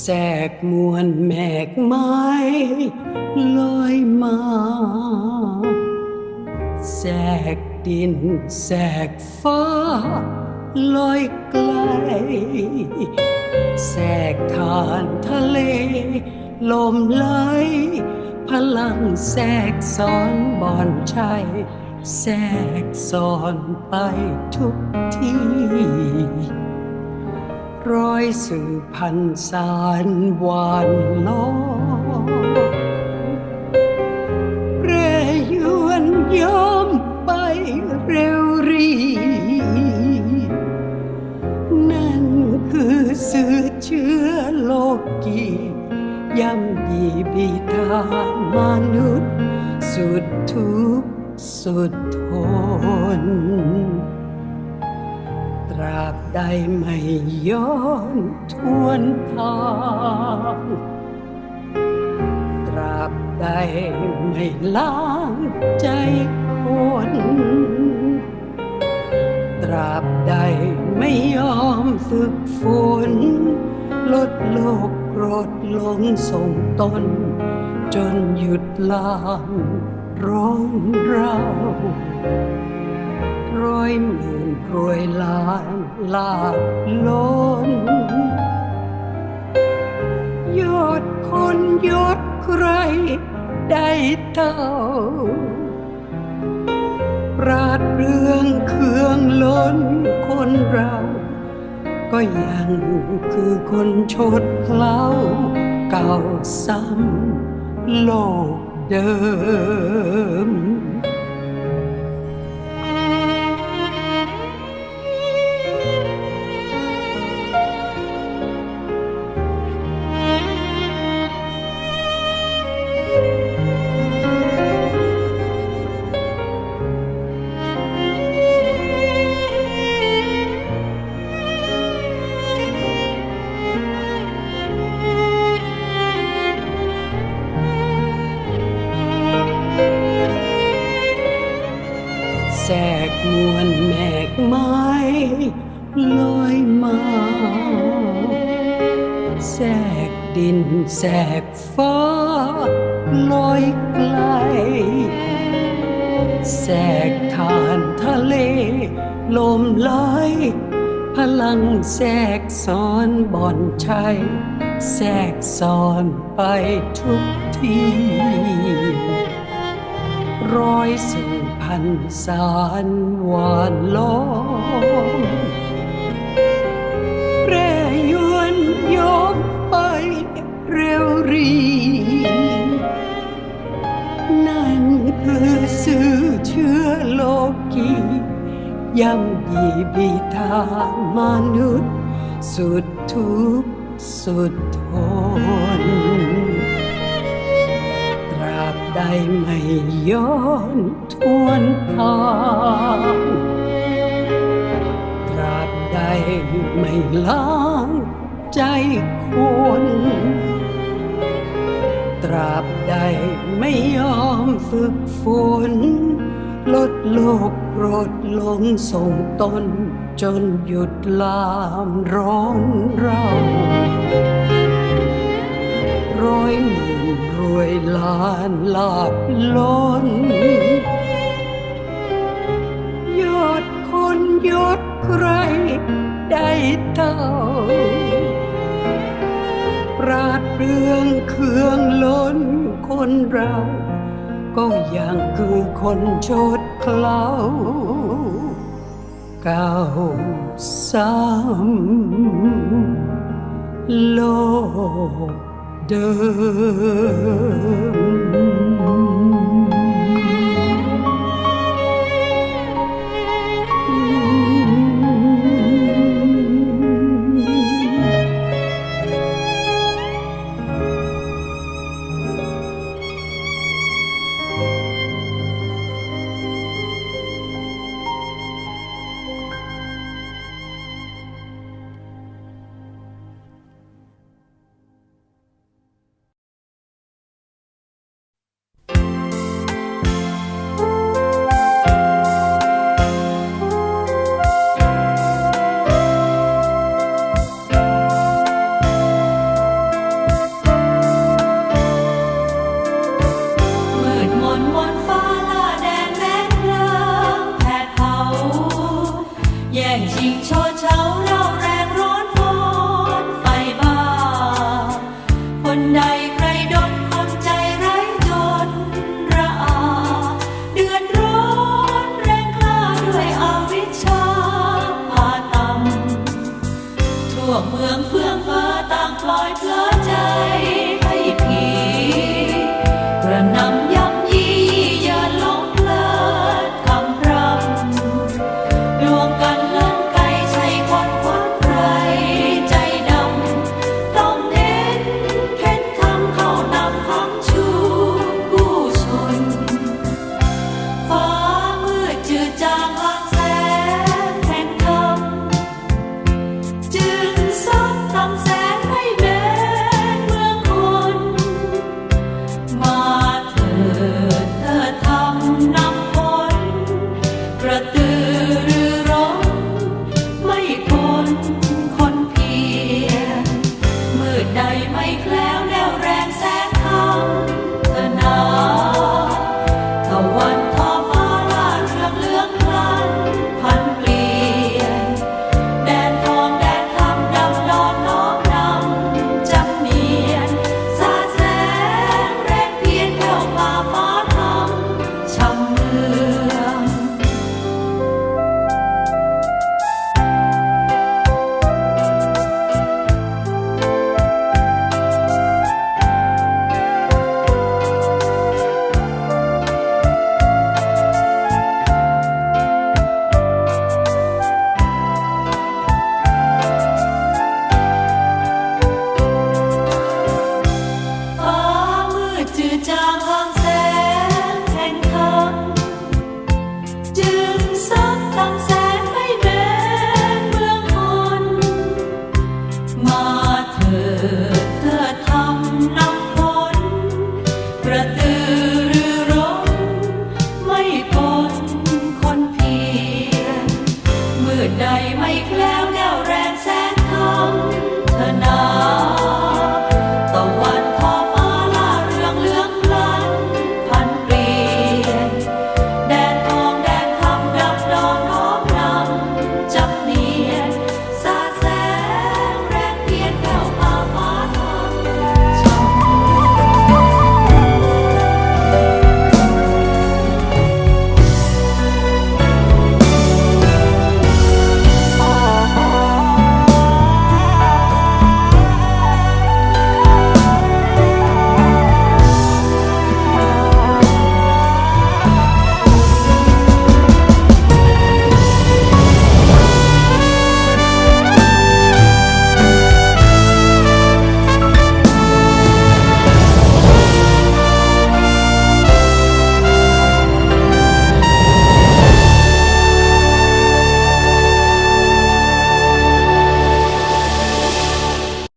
แสกมวลแมกไม้ลอยมาแสกดินแสกฟ้าลอยไกลแสกทานทะเล ลมไหลพลังแสกสอนบอนชัยแสกสอนไปทุกที่ ร้อยสื่อพันสารหวานล้อเรยวนยอมไปเร็วรี นั่นคือสื่อเชื้อโลกีย่ำยีบีทามนุษย์ สุดทุกข์สุดทน ราบใดไม่ย้อนทวนทางตราบใดไม่ล้างใจคนตราบใดไม่ยอมฝึกฝนลดโลกโกรธลงส่งตน จนหยุดลามร้องเรา ร้อยหมื่นรวยล้านลาบล้น ยอดคนยอดใครได้เท่าปราดเรื่องเครื่องล้นคนเรา ก็ยังคือคนชดเล้าเก่าซ้ำโลกเดิม แสกดินแสกฟ้าลอยไกลแสกทานทะเล ลมไหลพลังแสกซ้อนบ่อนชัยแสกซ้อนไปทุกที่ร้อยสื่พันสารหวานล้อม นั่นคือสื่อเชื้อโลกีย่ำยีบีทามนุษย์ สุดทุกข์สุดทน ตราบใดไม่ย้อนทวนทางตราบใดไม่ล้างใจคน ราบใดไม่ยอมฝึกฝน ลดโลกโกรธลงส่งตน จนหยุดลามร้องเราร้อยหมื่นรวยล้านลาบล้น ยอดคนยอดใครได้เท่า เรื่องเครื่องล้นคนเรา ก็ยังคือคนโชดเคล้าเก่าซ้ำโลกเดิม แย่งชิงโชว์เช้า